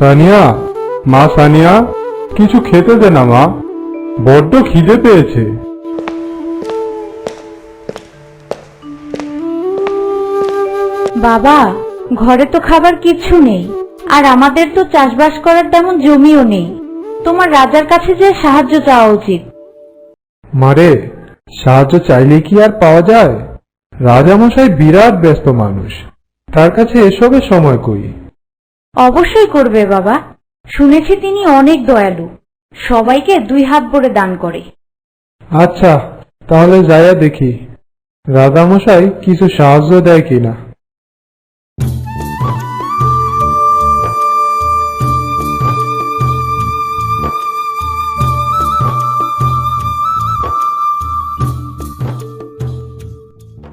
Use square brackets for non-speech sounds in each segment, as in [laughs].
সানিয়া মা সানিয়া কিছু খেতে দে না মা। বড্ড খিদে পেয়েছে। বাবা ঘরে তো খাবার কিছু নেই আর আমাদের তো চাষবাস করার তেমন জমিও নেই। তোমার রাজার কাছে যে সাহায্য চাওয়া উচিত। মারে সাহায্য চাইলে কি আর পাওয়া যায়? রাজামশাই বিরাট ব্যস্ত মানুষ। তার কাছে এসবের সময় কই? অবশ্যই করবে বাবা। শুনেছি তিনি অনেক দয়ালু। সবাইকে দুই হাত ভরে দান করে। আচ্ছা তাহলে যাইয়া দেখি। রাজামশাই কিছু সাহায্য দেয় কিনা?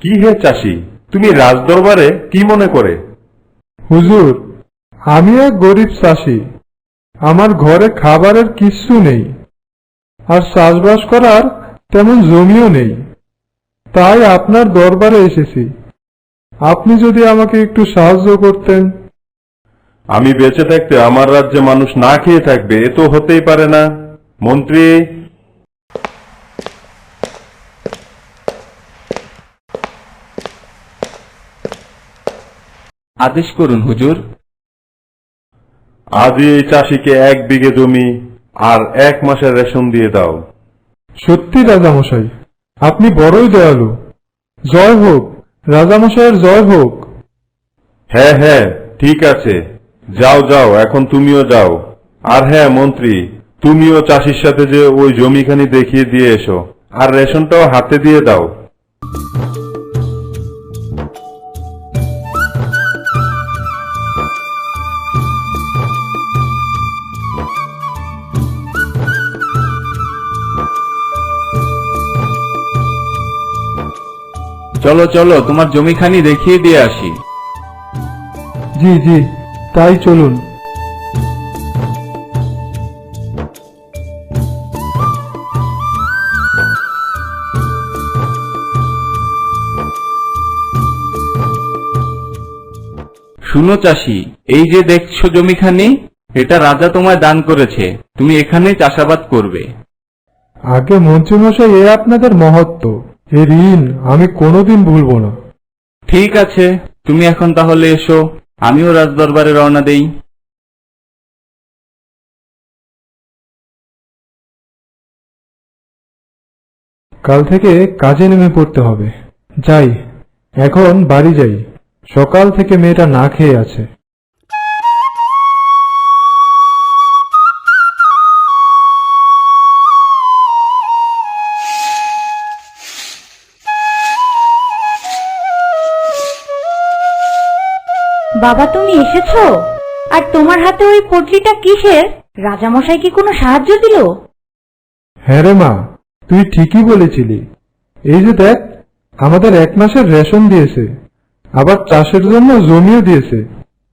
কি হে চাষি তুমি রাজদরবারে কি মনে করে? হুজুর আমি এক গরিব চাষি। আমার ঘরে খাবারের কিচ্ছু নেই। আর চাষবাস করার তেমন জমিও নেই। তাই আপনার দরবারে এসেছি। আপনি যদি আমাকে একটু সাহায্য করতেন। আমি বেঁচে থাকতে আমার রাজ্যে মানুষ না খেয়ে থাকবে এ তো হতেই পারে না। মন্ত্রী। আদেশ করুন হুজুর। আজই এই চাষিকে এক বিঘে জমি আর এক মাসের রেশন দিয়ে দাও। সত্যি রাজামশাই আপনি বড়ই দয়ালু। জয় হোক রাজামশাইয়ের জয় হোক। হ্যাঁ হ্যাঁ ঠিক আছে। যাও যাও এখন তুমিও যাও। আর হ্যাঁ মন্ত্রী তুমিও চাষির সাথে যে ওই জমিখানি দেখিয়ে দিয়ে এসো। আর রেশনটাও হাতে দিয়ে দাও। চলো চলো তোমার জমিখানি দেখিয়ে দিয়ে আসি। জি জি তাই চলুন। শুনো চাষি এই যে দেখছ জমিখানি এটা রাজা তোমায় দান করেছে তুমি এখানে চাষাবাদ করবে। আগে মন্ত্রীমশাই এ আপনাদের মহত্ব। এ ঋণ আমি কোনোদিন ভুলবো না। ঠিক আছে তুমি এখন তাহলে এসো আমিও রাজদরবারে রওনা দেই। কাল থেকে কাজে নেমে পড়তে হবে। যাই এখন বাড়ি যাই। সকাল থেকে মেয়েটা না খেয়ে আছে। বাবা তুমি এসেছ? আর তোমার হাতে ওই পটলিটা কিসের? রাজামশাই কি কোনো সাহায্য দিল? হ্যাঁ রে মা তুই ঠিকই বলেছিলি। এই যে দেখ আমাদের এক মাসের রেশন দিয়েছে আবার চাষের জন্য জমিও দিয়েছে।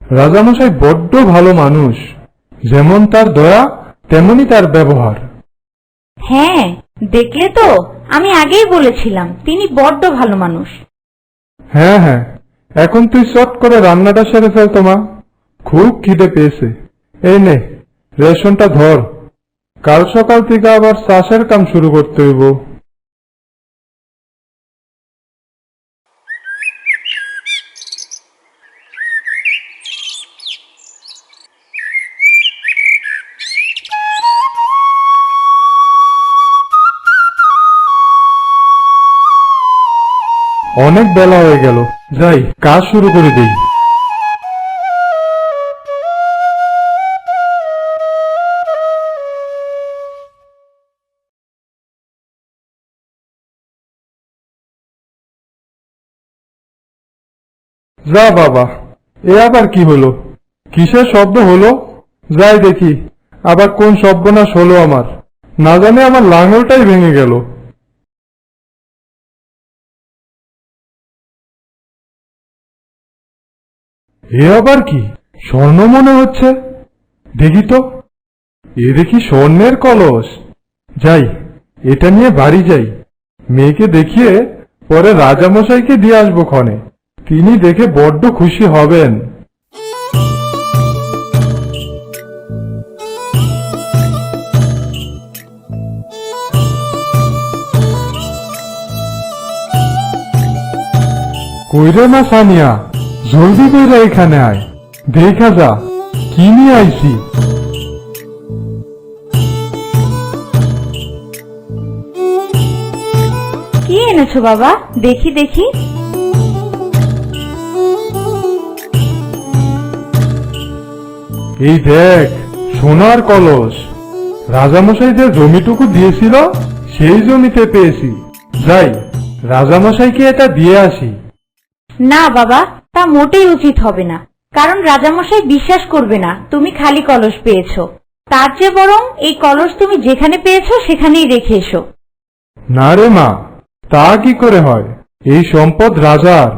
রাজামশাই বড্ড ভালো মানুষ যেমন তার দয়া তেমনি তার ব্যবহার। হ্যাঁ দেখলে তো আমি আগেই বলেছিলাম তিনি বড্ড ভালো মানুষ। হ্যাঁ হ্যাঁ এখন তুই চট করে রান্নাটা সেরে ফেল তোমা খুব খিদে পেয়েছে। এই নে, রেশনটা ধর। কাল সকাল থেকে আবার চাষের কাম শুরু করতে হইব। অনেক বেলা হয়ে গেল। যাই, কাজ শুরু করে দেই। যা বাবা, এ আবার কি হলো? কিসের শব্দ হলো? যাই দেখি, আবার কোন সর্বনাশ হলো আমার। না জানি আমার লাঙলটাই ভেঙে গেল। এ আবার কি? স্বর্ণ মনে হচ্ছে। দেখি তো। এ দেখি স্বর্ণের কলস। যাই, এটা নিয়ে বাড়ি যাই। মেয়েকে দেখিয়ে পরে রাজামশাইকে দিয়ে আসব ক্ষণে। তিনি দেখে বড্ড খুশি হবেন। কইরে না সানিয়া জলদি কইরা এখানে আয়। দেখা যা কি নিয়ে আইছি? কি এনেছো বাবা? দেখি দেখি। এই দেখ সোনার কলস। রাজামশাই যে জমিটুকু দিয়েছিল সেই জমিতে পেয়েছি। যাই রাজামশাইকে এটা দিয়ে আসি। না বাবা তা মোটেই উচিত হবে না। কারণ রাজামশাই বিশ্বাস করবে না তুমি খালি কলস পেয়েছ। তার চেয়ে বরং এই কলস তুমি যেখানে পেয়েছ সেখানেই রেখে এসো। না রে মা তা কি করে হয়? এই সম্পদ রাজার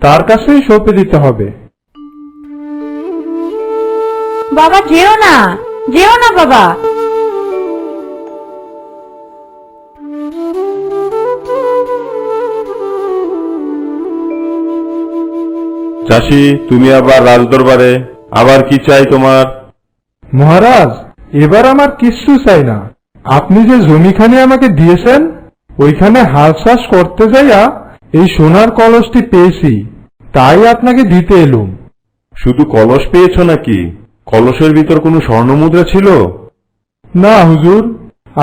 তার কাছেই সঁপে দিতে হবে। বাবা যেও না যেও না বাবা। চাষি তুমি আবার রাজদরবারে আবার কি চাই তোমার? মহারাজ এবার আমার কিচ্ছু চাই না। আপনি যে জমিখানে আমাকে দিয়েছেন ওইখানে হাল চাষ করতে যাইয়া এই সোনার কলসটি পেয়েছি তাই আপনাকে দিতে এলুম। শুধু কলস পেয়েছ নাকি? কলসের ভিতর কোনো স্বর্ণমুদ্রা ছিল? না হুজুর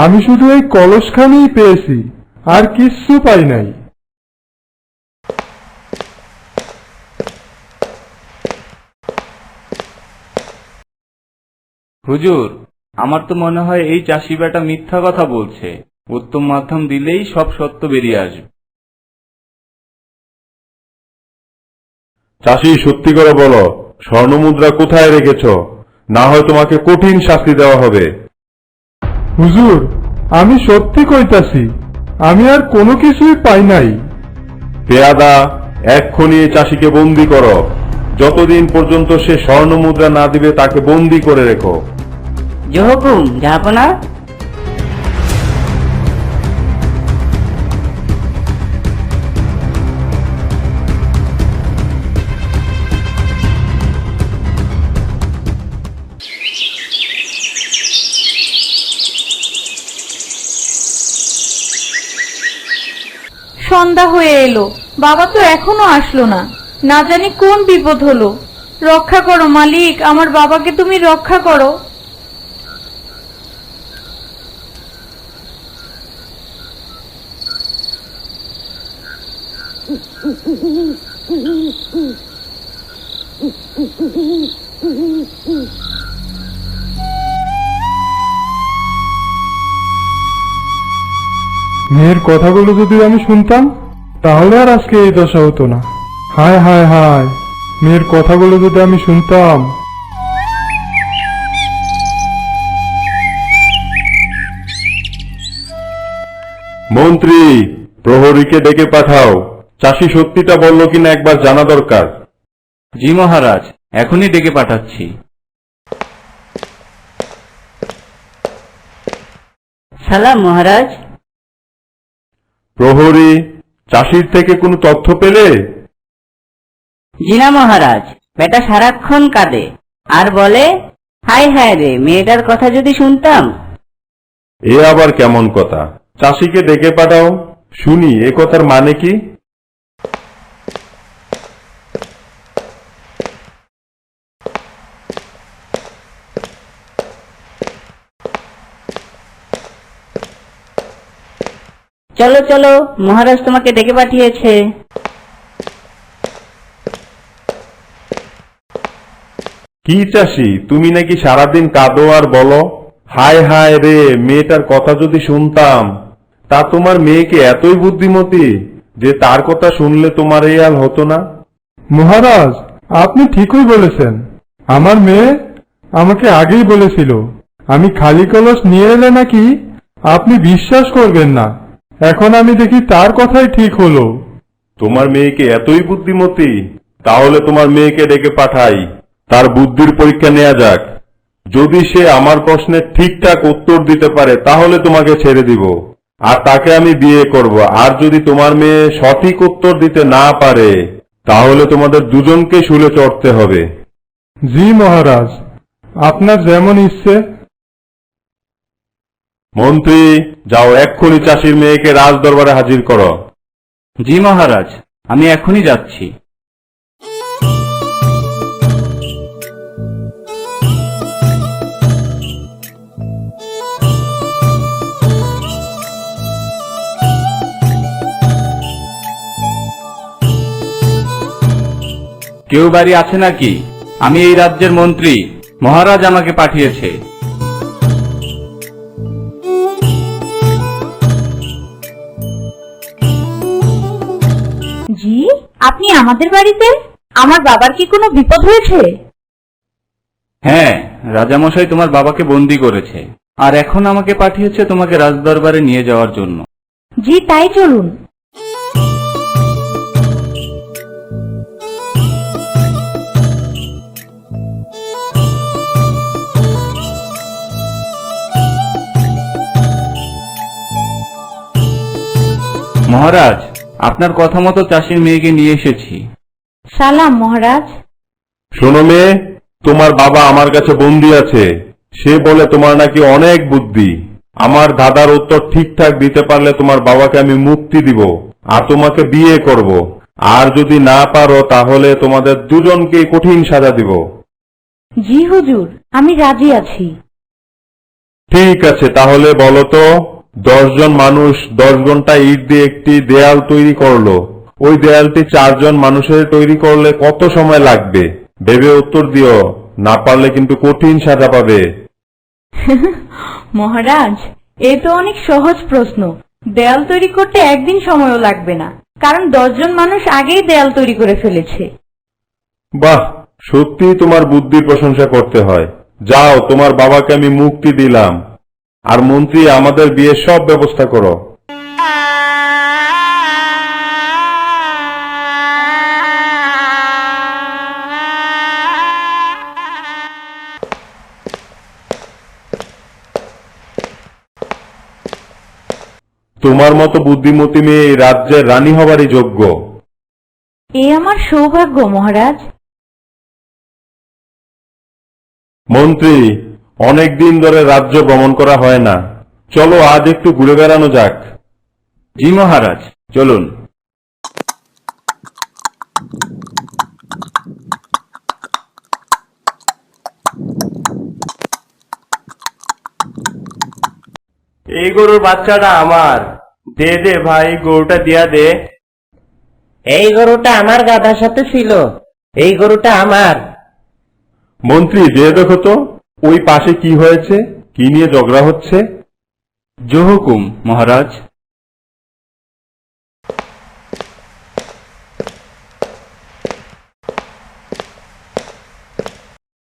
আমি শুধু এই কলসখানেই পেয়েছি আর কিচ্ছু পাই নাই। হুজুর আমার তো মনে হয় এই চাষি বেটা মিথ্যা কথা বলছে। উত্তম মাধ্যম দিলেই সব সত্য বেরিয়ে আসবে। চাষি সত্যি করে বলো স্বর্ণমুদ্রা কোথায় রেখেছ? না হয় তোমাকে কঠিন শাস্তি দেওয়া হবে। হুজুর আমি সত্যি কইতাছি আমি আর কোনো কিছুই পাই নাই। পেয়াদা এক্ষুনি এই চাষিকে বন্দি করো। যতদিন পর্যন্ত সে স্বর্ণমুদ্রা না দিবে তাকে বন্দি করে রেখো। জহকুম জাহাপনা সন্ধ্যা হয়ে এলো। বাবা তো এখনও আসলো না। না জানি কোন বিপদ হলো। রক্ষা করো, মালিক, আমার বাবাকে তুমি রক্ষা করো। মেয়ের কথাগুলো যদি আমি শুনতাম, তাহলে আর আজকে এই দশা হতো না। হায় হায় হায়, মেয়ের কথাগুলো যদি আমি শুনতাম। মন্ত্রী, প্রহরীকে ডেকে পাঠাও। চাষি সত্যিটা বলল কিনা একবার জানা দরকার। জি মহারাজ এখনই ডেকে পাঠাচ্ছি। সালাম মহারাজ। প্রহরী চাষির থেকে কোনো তথ্য পেলে? জিনা মহারাজ বেটা সারাক্ষণ কাঁদে। আর বলে হাই হায় রে মেয়েটার কথা যদি শুনতাম। এ আবার কেমন কথা? চাষিকে ডেকে পাঠাও। শুনি এ কথার মানে কি? চলো চলো মহারাজ তোমাকে ডেকে পাঠিয়েছে। কি চাষি তুমি নাকি সারাদিন কাঁদো আর বলো? হায় হায় রে মেয়েটার কথা যদি শুনতাম। তা তোমার মেয়েকে এতই বুদ্ধিমতী যে তার কথা শুনলে তোমার এই হাল হতো না? মহারাজ আপনি ঠিকই বলেছেন। আমার মেয়ে আমাকে আগেই বলেছিল আমি খালি কলস নিয়ে এলে নাকি আপনি বিশ্বাস করবেন না। এখন আমি দেখি তার কথাই ঠিক হলো। তোমার মেয়েকে এতই বুদ্ধিমতী তাহলে তোমার মেয়েকে ডেকে পাঠাই। তার বুদ্ধির পরীক্ষা নেওয়া যাক। যদি সে আমার প্রশ্নের ঠিকঠাক উত্তর দিতে পারে তাহলে তোমাকে ছেড়ে দিব। আর তাকে আমি বিয়ে করব। আর যদি তোমার মেয়ে সঠিক উত্তর দিতে না পারে তাহলে তোমাদের দুজনকে শুলে চড়তে হবে। জি মহারাজ আপনার যেমন ইচ্ছে মন্ত্রী, যাও এক্ষুনি চাষির মেয়েকে রাজ দরবারে হাজির করো। জি মহারাজ, আমি এখনই যাচ্ছি। কেউ বাড়ি আছে নাকি? আমি এই রাজ্যের মন্ত্রী। মহারাজ আমাকে পাঠিয়েছে। আমাদের বাড়িতে? আমার বাবার কি কোনো বিপদ হয়েছে? হ্যাঁ রাজামশাই তোমার বাবাকে বন্দি করেছে। আর এখন আমাকে পাঠিয়েছে তোমাকে রাজদরবারে নিয়ে যাওয়ার জন্য। জি তাই চলুন। মহারাজ আপনার কথা মতো চাষির মেয়েকে নিয়ে এসেছি। সালাম মহারাজ। শোনো মেয়ে তোমার বাবা আমার কাছে বন্দি আছে। সে বলে তোমার নাকি অনেক বুদ্ধি। আমার দাদার উত্তর ঠিকঠাক দিতে পারলে তোমার বাবাকে আমি মুক্তি দিব আর তোমাকে বিয়ে করব। আর যদি না পারো তাহলে তোমাদের দুজনকে কঠিন সাজা দিব। জি হুজুর আমি রাজি আছি। ঠিক আছে তাহলে বলো তো দশজন মানুষ দশ ঘণ্টা ইট দিয়ে একটি দেয়াল তৈরি করল। ওই দেয়ালটি চারজন মানুষের তৈরি করলে কত সময় লাগবে? ভেবে উত্তর দিও। না পারলে কিন্তু কঠিন সাজা পাবে। [laughs] মহারাজ এ তো অনেক সহজ প্রশ্ন। দেয়াল তৈরি করতে একদিন সময়ও লাগবে না কারণ দশজন মানুষ আগেই দেয়াল তৈরি করে ফেলেছে। বাহ সত্যি তোমার বুদ্ধির প্রশংসা করতে হয়। যাও তোমার বাবাকে আমি মুক্তি দিলাম। আর মন্ত্রী আমাদের বিয়ের সব ব্যবস্থা করো। তোমার মতো বুদ্ধিমতী মেয়ে এই রাজ্যের রানী হবারই যোগ্য। এ আমার সৌভাগ্য মহারাজ। মন্ত্রী অনেক দিন ধরে রাজ্য ভ্রমণ করা হয় না। চলো আজ একটু ঘুরে বেড়ানো যাক। জি মহারাজ চলুন। এই গরুর বাচ্চাটা আমার। দে দে ভাই গরুটা দিয়া দে। এই গরুটা আমার গাধার সাথে ছিল। এই গরুটা আমার। মন্ত্রী যে দেখো তো। ওই পাশে কি হয়েছে? কি নিয়ে ঝগড়া হচ্ছে? জহুকুম, মহারাজ।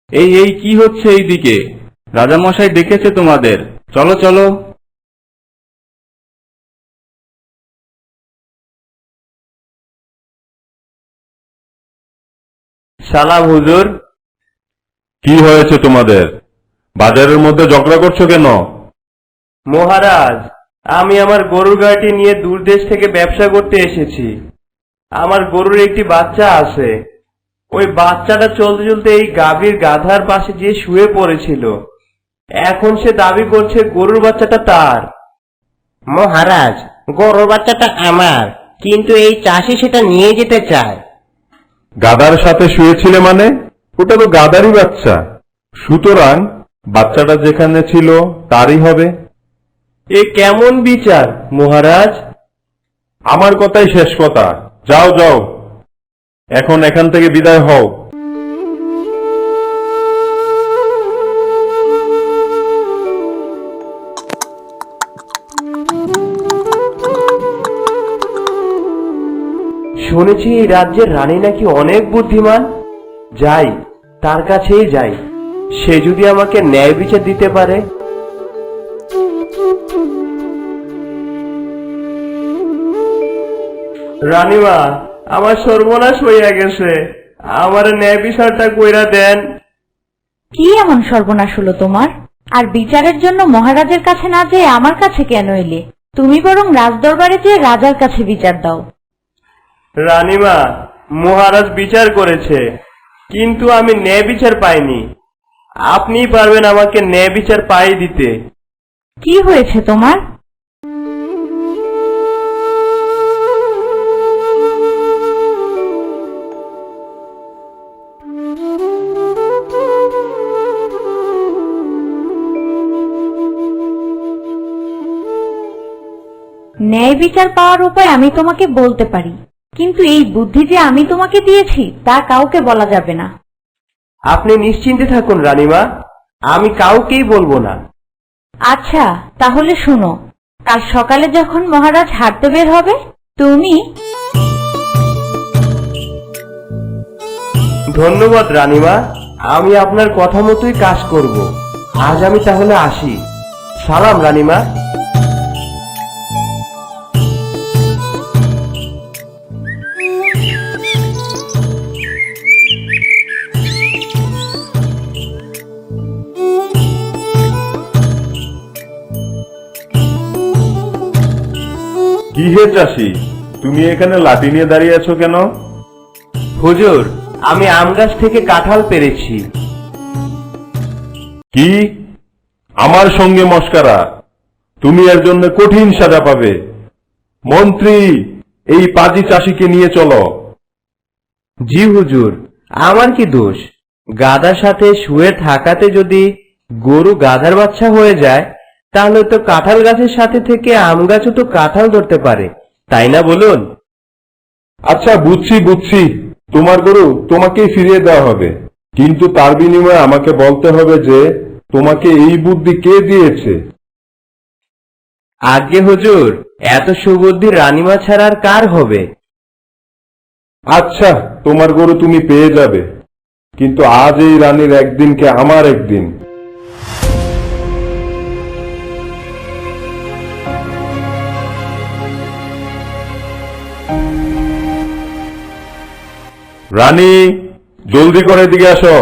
এই এই, কি হচ্ছে এইদিকে? রাজামশাই ডেকেছে তোমাদের। চলো চলো। সালাম হুজুর কি হয়েছে তোমাদের? বাজারের মধ্যে ঝগড়া করছ কেন? মহারাজ আমি আমার গরুর গাড়িটি নিয়ে দূর দেশ থেকে ব্যবসা করতে এসেছি। আমার গরুর একটি বাচ্চা আছে। ওই বাচ্চাটা চলতে চলতে এই গাভীর গাধার পাশে গিয়ে শুয়ে পড়েছিল। এখন সে দাবি করছে গরুর বাচ্চাটা তার। মহারাজ গরুর বাচ্চাটা আমার কিন্তু এই চাষি সেটা নিয়ে যেতে চায়। গাদার সাথে শুয়েছিলে মানে? ওটা তো গাদারই বাচ্চা। সুতরাং বাচ্চাটা যেখানে ছিল তারই হবে। এ কেমন বিচার মহারাজ? আমার কথাই শেষ কথা। যাও যাও। এখন এখান থেকে বিদায় হও। শুনেছি এই রাজ্যের রানী নাকি অনেক বুদ্ধিমান। যাই তার কাছেই যাই। সে যদি আমাকে ন্যায় বিচার দিতে পারে? রানীমা আমার সর্বনাশ হইয়া গেছে। আমার ন্যায় বিচারটা কইরা দেন। কি এমন সর্বনাশ হলো তোমার? আর বিচারের জন্য মহারাজের কাছে না যেয়ে আমার কাছে কেন এলে? তুমি বরং রাজদরবারে যেয়ে রাজার কাছে বিচার দাও। রানীমা মহারাজ বিচার করেছে। কিন্তু আমি ন্যায় বিচার পাইনি। আপনি পারবেন আমাকে ন্যায় বিচার পাই দিতে। কি হয়েছে তোমার? ন্যায় বিচার পাওয়ার উপায় আমি তোমাকে বলতে পারি। কিন্তু এই বুদ্ধি যে আমি তোমাকে দিয়েছি তা কাউকে বলা যাবে না। আপনি নিশ্চিন্তে থাকুন রানীমা। আমি কাউকেই বলব না। আচ্ছা তাহলে শোনো। কাল সকালে যখন মহারাজ হাঁটতে বের হবে তুমি ধন্যবাদ রানীমা। আমি আপনার কথা মতোই কাজ করব। আজ আমি তাহলে আসি। সালাম রানীমা। কি হে চাষি তুমি এখানে লাঠি নিয়ে দাঁড়িয়ে আছো কেন? হুজুর আমি আম গাছ থেকে কাঁঠাল পেরেছি। কি? আমার সঙ্গে মস্কারা। তুমি এর জন্য কঠিন সাজা পাবে। মন্ত্রী এই পাজি চাষিকে নিয়ে চলো। জি হুজুর আমার কি দোষ? গাধার সাথে শুয়ে থাকাতে যদি গরু গাধার বাচ্চা হয়ে যায় তাহলে তো কাঁঠাল গাছের সাথে থেকে আম গাছও তো কাঁঠাল ধরতে পারে তাই না বলুন? আচ্ছা বুঝছি বুঝছি। তোমার গরু তোমাকেই ফিরিয়ে দেওয়া হবে। কিন্তু তার বিনিময়ে আমাকে বলতে হবে যে তোমাকে এই বুদ্ধি কে দিয়েছে? আগে হুজুর এত সুবুদ্ধি রানীমা ছাড়া আর কার হবে? আচ্ছা তোমার গরু তুমি পেয়ে যাবে। কিন্তু আজ এই রানীর একদিনকে আমার একদিন। রানী জলদি করে দিকে আসো।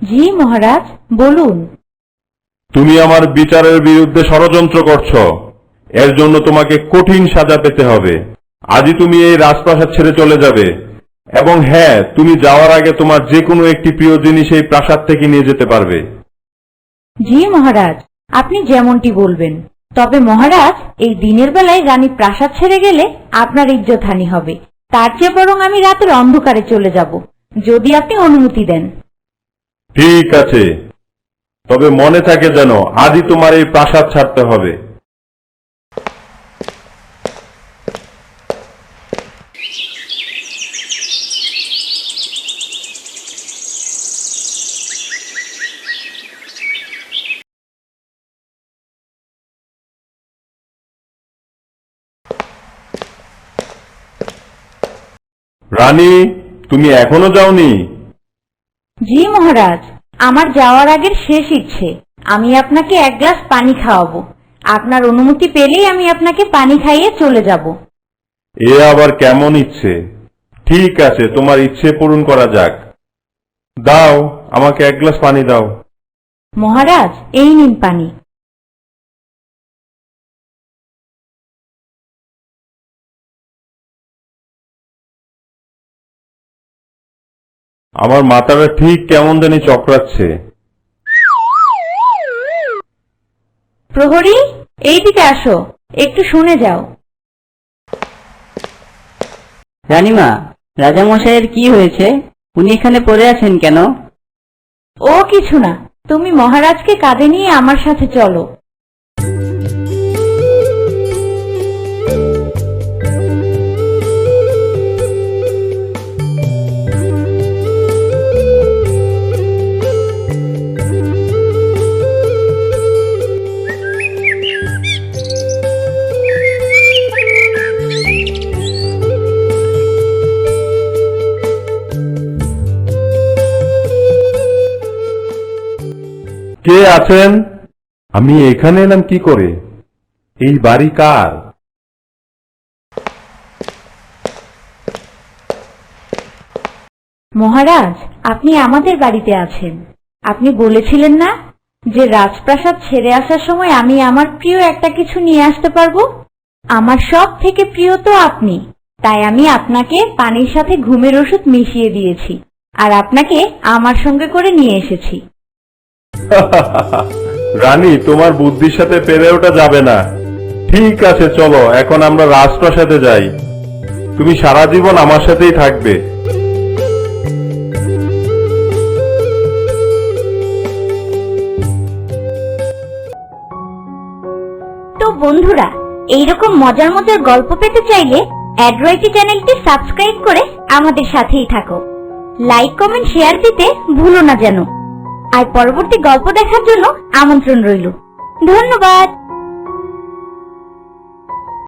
জি মহারাজ বলুন। তুমি আমার বিচারের বিরুদ্ধে ষড়যন্ত্র করছ। এর জন্য তোমাকে কঠিন সাজা পেতে হবে। আজই তুমি এই রাজপ্রাসাদ ছেড়ে চলে যাবে। এবং হ্যাঁ তুমি যাওয়ার আগে তোমার যে কোনো একটি প্রিয় জিনিস এই প্রাসাদ থেকে নিয়ে যেতে পারবে। জি মহারাজ আপনি যেমনটি বলবেন। তবে মহারাজ, এই দিনের বেলায় রানী প্রাসাদ ছেড়ে গেলে আপনার ইজ্জতহানি হবে। তার চেয়ে বরং আমি রাতের অন্ধকারে চলে যাব। যদি আপনি অনুমতি দেন। ঠিক আছে। তবে মনে থাকে যেন আজই তোমার এই প্রাসাদ ছাড়তে হবে। রানী তুমি এখনও যাওনি? জি মহারাজ আমার যাওয়ার আগের শেষ ইচ্ছে। আমি আপনাকে এক গ্লাস পানি খাওয়াবো। আপনার অনুমতি পেলেই আমি আপনাকে পানি খাইয়ে চলে যাব। এ আবার কেমন ইচ্ছে? ঠিক আছে তোমার ইচ্ছে পূরণ করা যাক। দাও আমাকে এক গ্লাস পানি দাও। মহারাজ এই নিন পানি। আমার মাথাটা ঠিক কেমন জানি চক্রাচ্ছে। প্রহরী এইদিকে আসো একটু শুনে যাও। রানীমা রাজামশাইয়ের কি হয়েছে? উনি এখানে পড়ে আছেন কেন? ও কিছু না তুমি মহারাজকে কাঁধে নিয়ে আমার সাথে চলো। কে আছেন? আমি এখানে এলাম কি করে? এই বাড়ি কার? মহারাজ, আপনি আমাদের বাড়িতে আছেন। আপনি বলেছিলেন না যে রাজপ্রাসাদ ছেড়ে আসার সময় আমি আমার প্রিয় একটা কিছু নিয়ে আসতে পারব? আমার সব থেকে প্রিয় তো আপনি। তাই আমি আপনাকে পানির সাথে ঘুমের ওষুধ মিশিয়ে দিয়েছি। আর আপনাকে আমার সঙ্গে করে নিয়ে এসেছি। [laughs] রানী, তোমার বুদ্ধির সাথে পেরে ওটা যাবে না। ঠিক আছে, চলো, এখন আমরা রাজপ্রাসাদে যাই। তুমি সারা জীবন আমার সাথেই থাকবে। তো বন্ধুরা, এইরকম মজার মজার গল্প পেতে চাইলে অ্যাড্রয়েডি চ্যানেলটি সাবস্ক্রাইব করে আমাদের সাথেই থাকো। লাইক, কমেন্ট, শেয়ার দিতে ভুলো না যেন। আর পরবর্তী গল্প দেখার জন্য আমন্ত্রণ রইল। ধন্যবাদ।